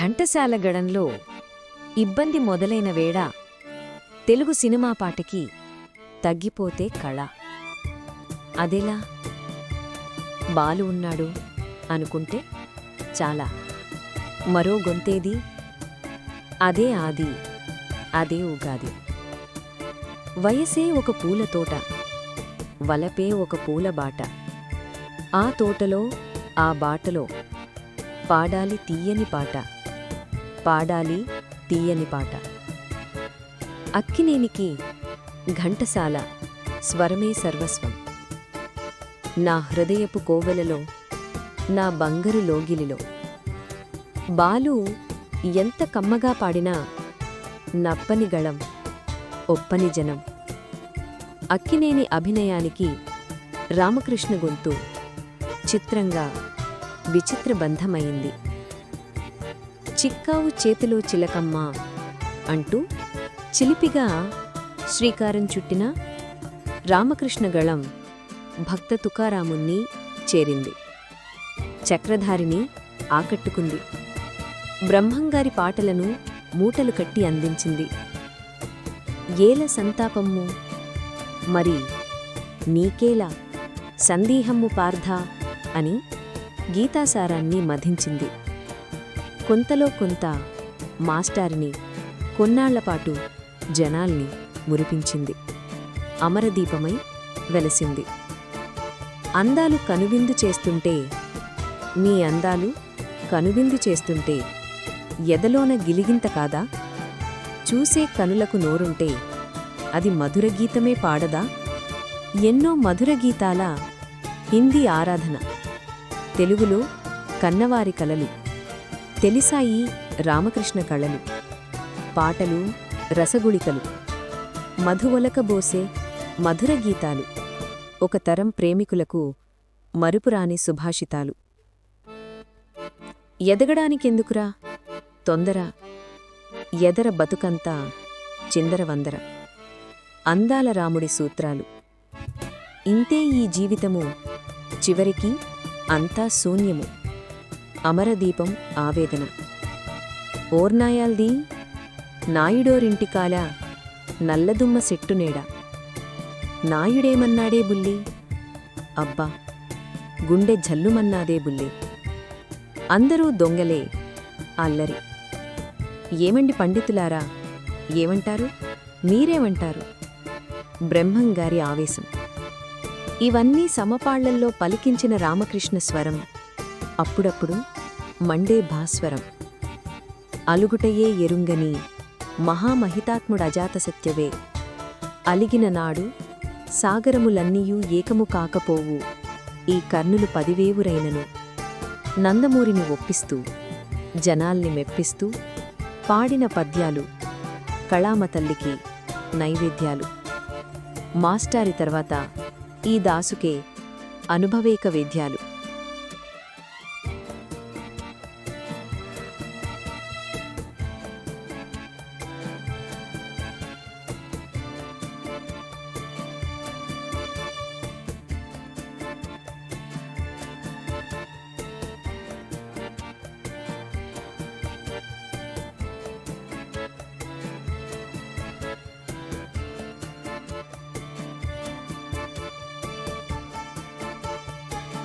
ఘంటసాల గడంలో ఇబ్బంది మొదలైన వేళ తెలుగు సినిమా పాటకి తగ్గిపోతే కళ. అదెలా? బాలు ఉన్నాడు అనుకుంటే చాలా. మరో గొంతేది? అదే ఆది అదే ఉగాది. వయసే ఒక పూల తోట వలపే ఒక పూల బాట. ఆ తోటలో ఆ బాటలో పాడాలి తీయని పాట. పాడాలి తీయని పాట. అక్కినేనికి ఘంటసాల స్వరమే సర్వస్వం. నా హృదయపు కోవెలలో నా బంగరు లోగిలిలో. బాలు ఎంత కమ్మగా పాడినా నప్పని గళం ఒప్పని జనం. అక్కినేని అభినయానికి రామకృష్ణ గొంతు చిత్రంగా విచిత్ర బంధమైంది. చిక్కావు చేతిలో చిలకమ్మ అంటూ చిలిపిగా శ్రీకారం చుట్టిన రామకృష్ణగళం భక్త తుకారాముణ్ణి చేరింది. చక్రధారిని ఆకట్టుకుంది. బ్రహ్మంగారి పాటలను మూటలు కట్టి అందించింది. ఏల సంతాపమ్ము మరి నీకేలా సందేహమ్ము పార్థ? అని గీతాసారాన్ని మధించింది. కొంతలో కొంత మాస్టారిని కొన్నాళ్ళపాటు జనాల్ని మురిపించింది. అమరదీపమై వెలసింది. అందాలు కనువిందు చేస్తుంటే నీ అందాలు కనువిందు చేస్తుంటే ఎదలోన గిలిగింత కాదా? చూసే కనులకు నోరుంటే అది మధుర గీతమే పాడదా? ఎన్నో మధుర గీతాల హిందీ ఆరాధన. తెలుగులో కన్నవారి కలలు. తెలిసాయి రామకృష్ణ కళలు పాటలు రసగుళికలు మధువలకబోసే మధుర గీతాలు ఒక తరం ప్రేమికులకు మరుపురాని సుభాషితాలు. ఎదగడానికెందుకురా? తొందర ఎదర బతుకంతా చిందరవందర. అందాల రాముడి సూత్రాలు. ఇంతే ఈ జీవితము చివరికి అంతా శూన్యము. అమరదీపం ఆవేదన. ఓర్నాయాల్ది నాయుడోరింటికాల నల్లదుమ్మ సెట్టునేడ. నాయుడేమన్నాడే బుల్లి? అబ్బా గుండె జల్లుమన్నాదే బుల్లి. అందరూ దొంగలే అల్లరి. ఏమండి పండితులారా ఏమంటారు? మీరేమంటారు? బ్రహ్మంగారి ఆవేశం. ఇవన్నీ సమపాళ్ళల్లో పలికించిన రామకృష్ణ స్వరం. అప్పుడప్పుడు మండే భాస్వరం. అలుగుటయే ఎరుంగని మహామహితాత్ముడజాతసత్యవే. అలిగిన నాడు సాగరములన్నీయూ ఏకము కాకపోవు. ఈ కర్ణులు పదివేవురైనను. నందమూరిని ఒప్పిస్తూ జనాల్ని మెప్పిస్తూ పాడిన పద్యాలు కళామతల్లికి నైవేద్యాలు. మాస్టారి తర్వాత ఈ దాసుకే అనుభవేక వేద్యాలు